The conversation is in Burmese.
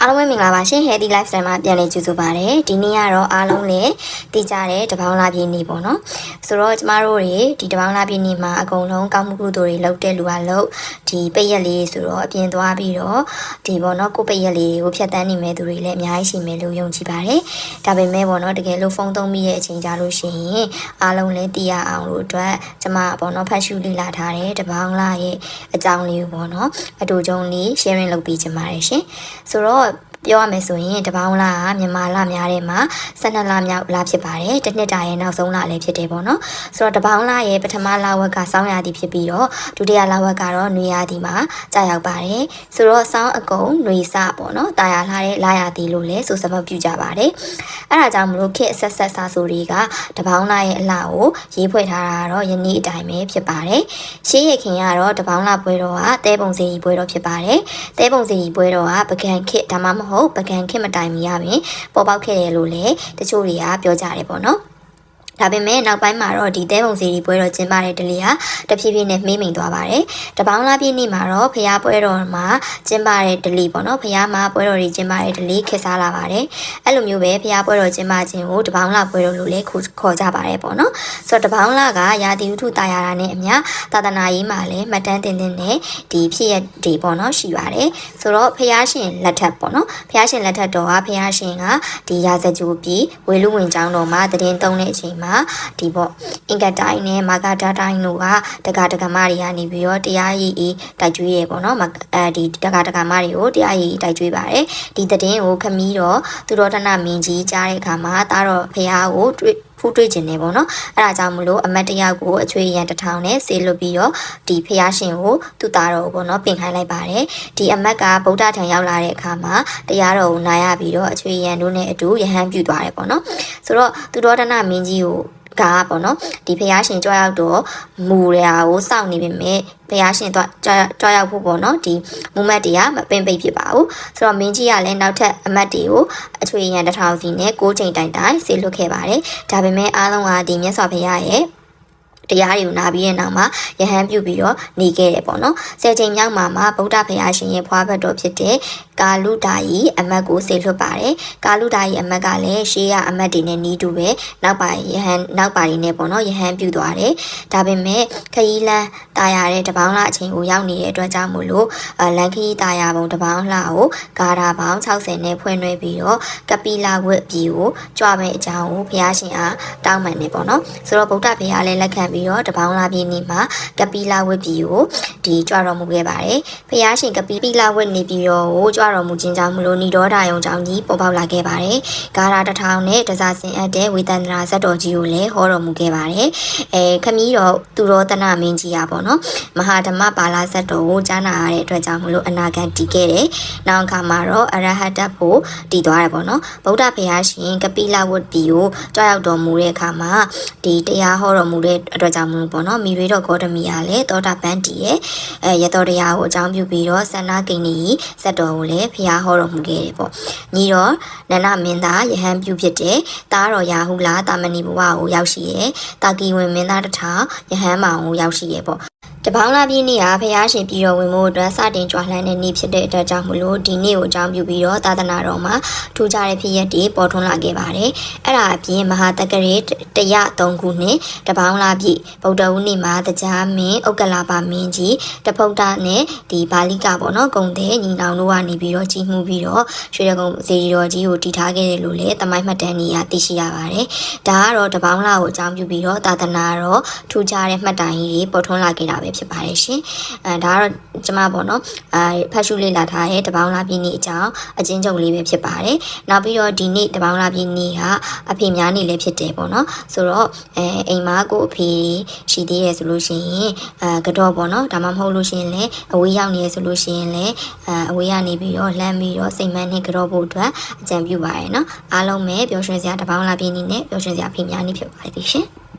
အားလုံးပဲမင်္ဂလာပါရှင် Healthy Lifestyle မှာပြန်လည်ကြိုဆိုပါရစေဒီနေ့ကတော့အားလုံးလည်းတည်ကြတဲ့တပေါင်းလာပြည့်နေ့ပေါ့နော်ဆိုတော့ကျမတို့တွေဒီတပေါင်းလာပြည့်နေ့မှာအကုန်လုံးကောင်းမှုကုသိုလ်တွေလုပ်တဲ့လူကလုပ်ဒီပိတ်ရက်လေးဆိုတော့အပြင်သွားပြီးတော့ဒီပေါ့နော်ကိုပိတ်ရက်လေးကိုဖြတ်တန်းနေမဲ့သူတွေလည်းအများကြီးရှိမယ်လို့ယုံကြည်ပါတယ်ဒါပေမဲ့ပေါ့နော်တကယ်လို့ဖုန်းသုံးပြီးရဲ့အချိန်ကြလို့ရှိရင်အားလုံးလည်းတည်ရအောင်လို့အတွက်ကျမပေါ့နော်ဖတ်ရှုလေ့လာထားတဲ့တပေါင်းလာရဲ့အကြောင်းလေးကိုပေါ့နော်အတူတုံလေး sharing လုပ်ပေးချင်ပါတယ်ရှင်ဆိုတော့ ပြောရမယ်ဆိုရင်တပေါင်းလကမြန်မာလများထဲမှာ12လမြောက်လဖြစ်ပါတယ်တစ်နှစ်တာရဲ့နောက်ဆုံးလလည်းဖြစ်တယ်ပေါ့နော်ဆိုတော့တပေါင်းလရဲ့ပထမလဝက်ကစောင်းရာသီဖြစ်ပြီးတော့ဒုတိယလဝက်ကတော့နွေရာသီမှာကြာရောက်ပါတယ်ဆိုတော့စောင်းအကုံနွေစပေါ့နော်တာယာလှတဲ့လရာသီလို့လည်းဆိုစမပြုကြပါတယ်အဲ့ဒါကြောင့်မလို့ခေတ်အဆက်ဆက်စာဆိုတွေကတပေါင်းလရဲ့အလှကိုရေးဖွဲ့ထားတာကတော့ယနေ့အတိုင်းပဲဖြစ်ပါတယ်ရှေးရခင်ကတော့တပေါင်းလပွဲတော်ကတဲပုံစီပွဲတော်ဖြစ်ပါတယ်တဲပုံစီပွဲတော်ကပကံခေတ်ဒါမှမဟုတ်ပကံခေတ်မတိုင်မီရပင်ပေါ်ပေါက်ခဲ့တယ်လို့လည်းတချို့တွေကပြောကြတယ်ပေါ့နော် ဒါပေမဲ့နောက်ပိုင်းမှာတော့ဒီတဲပုံစီဒီပွဲတော်ကျင်းပတဲ့တလီဟာတဖြည်းဖြည်းနဲ့မှေးမိန်သွားပါတယ်။တပေါင်းလာပြည့်နေ့မှာတော့ဖျားပွဲတော်မှာကျင်းပတဲ့ဒလီပေါ့နော်ဖျားမှာပွဲတော်တွေကျင်းပတဲ့ဒလီခေတ်စားလာပါတယ်။အဲ့လိုမျိုးပဲဖျားပွဲတော်ကျင်းပခြင်းကိုတပေါင်းလာပွဲတော်လို့လည်းခေါ်ကြပါတယ်ပေါ့နော်။ဆိုတော့တပေါင်းလာကရာသီဥတုတာယာတာနဲ့အမျှသာသနာရေးမှာလည်းမှတ်တမ်းတင်တင်နဲ့ဒီဖြစ်ရတွေပေါ့နော်ရှိပါတယ်။ဆိုတော့ဖျားရှင်လက်ထက်ပေါ့နော်ဖျားရှင်လက်ထက်တော်ကဖျားရှင်ကဒီရာဇကြိုပြီးဝေလူဝင်ကျောင်းတော်မှာတည်င်းသုံးတဲ့အချိန်မှာဒီပေါ့အင်္ဂတိုင်းနဲ့မာဂတာတိုင်းတို့ကတက္ကတက္ကမတွေကနေပြီးတော့တရားရည်အေးတိုက်ကျွေးရပေါ့နော်အဲဒီတက္ကတက္ကမတွေကိုတရားရည်တိုက်ကျွေးပါတယ်ဒီတည်င်းကိုခမီးတော့သူတော်တနမင်းကြီးကြားတဲ့အခါမှာတားတော့ဖះကိုတွေ့ ဖူးတွေ့ခြင်းနေပေါ့နော်အဲ့ဒါကြောင့်မလို့အမတ်တယောက်ကိုအချွေရန်တစ်ထောင်နဲ့ဆေးလွတ်ပြီးတော့ဒီဖះရှင်ကိုသူ့သားတော်ကိုပေါ့နော်ပြင်ခိုင်းလိုက်ပါတယ်ဒီအမတ်ကဗုဒ္ဓထံရောက်လာတဲ့အခါမှာတရားတော်ကိုနာရပြီးတော့အချွေရန်တို့နဲ့အတူယဟန်ပြုသွားတယ်ပေါ့နော်ဆိုတော့သူတော်တနမင်းကြီးကို ကပေါ့နော်ဒီဖះရှင်ကြွားရောက်တော့မူရာကိုစောင့်နေပေမဲ့ဖះရှင်တော့ကြွားကြွားရောက်ဖို့ပေါ့နော်ဒီမူမတ်တွေကမပင်ပိတ်ဖြစ်ပါဘူးဆိုတော့မင်းကြီးကလည်းနောက်ထပ်အမတ်တွေကိုအချွေရန်တစ်ထောင်စီနဲ့6ချိန်တိုင်တိုင်ဆေးလွတ်ခဲ့ပါတယ်ဒါပေမဲ့အားလုံးကဒီမြတ်စွာဘုရားရဲ့ တရားတွေကိုနာပြီးတဲ့နောက်မှာယဟန်ပြုတ်ပြီးတော့နေခဲ့တယ်ပေါ့နော်။ဆယ်ချိန်မြောက်မှာမှာဗုဒ္ဓဘုရားရှင်ရဲ့ဖွားဘတ်တော်ဖြစ်တဲ့ကာလူဒါယီအမတ်ကိုဆေလွတ်ပါတယ်။ကာလူဒါယီအမတ်ကလည်းရှေးကအမတ်တွေနဲ့နီးတူပဲနောက်ပါယဟန်နောက်ပါတွေနဲ့ပေါ့နော်ယဟန်ပြုတ်သွားတယ်။ဒါပေမဲ့ခရီးလန်းတာယာတဲ့တပေါင်းလအချိန်ကိုရောက်နေတဲ့အတွက်ကြောင့်မို့လို့လန်ခီတာယာပုံတပေါင်းလှကိုဂါရာပေါင်း60နဲ့ဖွင့်နှွှဲပြီးတော့ကပီလာဝတ်ပြည်ကိုကြွမဲ့အကြောင်းကိုဘုရားရှင်အားတောင်းပန်နေပေါ့နော်။ဆိုတော့ဗုဒ္ဓဘုရားလည်းလက်ခံပြီးတော့တပေါင်းလာပြည့်နေ့မှာကပီလာဝတ်ပြည်ကိုဒီကြွတော်မူခဲ့ပါတယ်။ဖျားရှင်ကပီလာဝတ်နေပြီးတော့ကိုကြွတော်မူခြင်းကြောင့်မလို့ဏိဒေါဒယုံကြောင့်ကြီးပေါ်ပေါက်လာခဲ့ပါတယ်။ဂါရာတထောင်နဲ့တစားစင်အပ်တဲ့ဝေတန္တရာဇတ်တော်ကြီးကိုလည်းဟောတော်မူခဲ့ပါတယ်။အဲခမီးတော်သူတော်တနမင်းကြီးอ่ะပေါ့နော်။မဟာဓမ္မပါဠိဇတ်တော်ကိုကြားနာရတဲ့အတွက်ကြောင့်မလို့အနာဂတ်တည်ခဲ့တယ်။နောက်အခါမှာတော့အရဟတဖို့တည်သွားတယ်ပေါ့နော်။ဗုဒ္ဓဘုရားရှင်ကပိလဝတ်ပြည်ကိုကြွရောက်တော်မူတဲ့အခါမှာဒီတရားဟောတော်မူတဲ့အတွက်ကြောင့်မလို့ပေါ့နော်မိရွေးတော်ဂေါတမီကလည်းသောတာပန်တီရဲ့အဲရတော်တရားကိုအကြောင်းပြုပြီးတော့ဆန္ဒကိန်းကြီးဇက်တော်ကိုလည်းဖျားဟောတော်မူခဲ့တယ်ပေါ့ညီတော်နန္ဒမင်းသားယဟန်ပြုဖြစ်တဲ့တားတော်ရာဟုလာတာမဏိဘဝကိုရောက်ရှိရဲ့တာကီဝင်မင်းသားတထောင်ယဟန်မောင်ကိုရောက်ရှိရဲ့ပေါ့တပေါင်းလာပြည့်နေ့ဟာဖះရှင်ပြည်တော်ဝင်မှုအတွက်စတင်ကြွားလှမ်းတဲ့နေ့ဖြစ်တဲ့အတွက်ကြောင့်မလို့ဒီနေ့ကိုအကြောင်းပြုပြီးတော့သာသနာတော်မှာထူးခြားတဲ့ဖြစ်ရပ်တွေပေါ်ထွန်းလာခဲ့ပါတယ်။အဲ့ဒါအပြင်မဟာတက္ကရေတရ3ခုနှစ်တပေါင်းလာပြည့်ဗုဒ္ဓဦးနေ့မှာတရားမင်းဥက္ကလာပါမင်းကြီးတဖုတ်တာနဲ့ဒီဘာလိကပေါ့နော်ဂုံတဲ့ညီနောင်တို့ကနေပြီးတော့ကြီးမှုပြီးတော့ရွှေရကုံဇေဒီတော်ကြီးကိုတည်ထားခဲ့တယ်လို့လည်းတမိုင်းမှတ်တမ်းကြီးကသိရှိရပါတယ်။ဒါကတော့တပေါင်းလာကိုအကြောင်းပြုပြီးတော့သာသနာတော်ထူးခြားတဲ့မှတ်တိုင်ကြီးတွေပေါ်ထွန်းလာခဲ့တာပဲဖြစ်ပါတယ်ရှင်။အဲဒါကတော့ကျမပေါ့နော်အဲဖတ်ရှုလေ့လာထားတဲ့တပေါင်းလာပြည့်နေ့အကြောင်းအချင်းချုပ်လေးပဲဖြစ်ပါတယ်။နောက်ပြီးတော့ဒီနေ့တပေါင်းလာပြည့်နေ့ဟာအဖေများနေ့လည်းဖြစ်တယ်ပေါ့နော်။ဆိုတော့အဲအိမ်မကိုအဖေရှိသေးတယ်ဆိုလို့ရှိရင်အဲကတော့ပေါ့နော်ဒါမှမဟုတ်လို့ရှိရင်လည်းအဝေးရောက်နေရဆိုလို့ရှိရင်လည်းအဲအဝေးကနေပြီးတော့လှမ်းပြီးတော့စိတ်မန်းနဲ့ကတော့ဖို့အတွက်အကြံပြုပါရယ်နော်။အားလုံးပဲပျော်ရွှင်စရာတပေါင်းလာပြည့်နေ့နဲ့ပျော်ရွှင်စရာအဖေများနေ့ဖြစ်ပါလိမ့်ရှင်။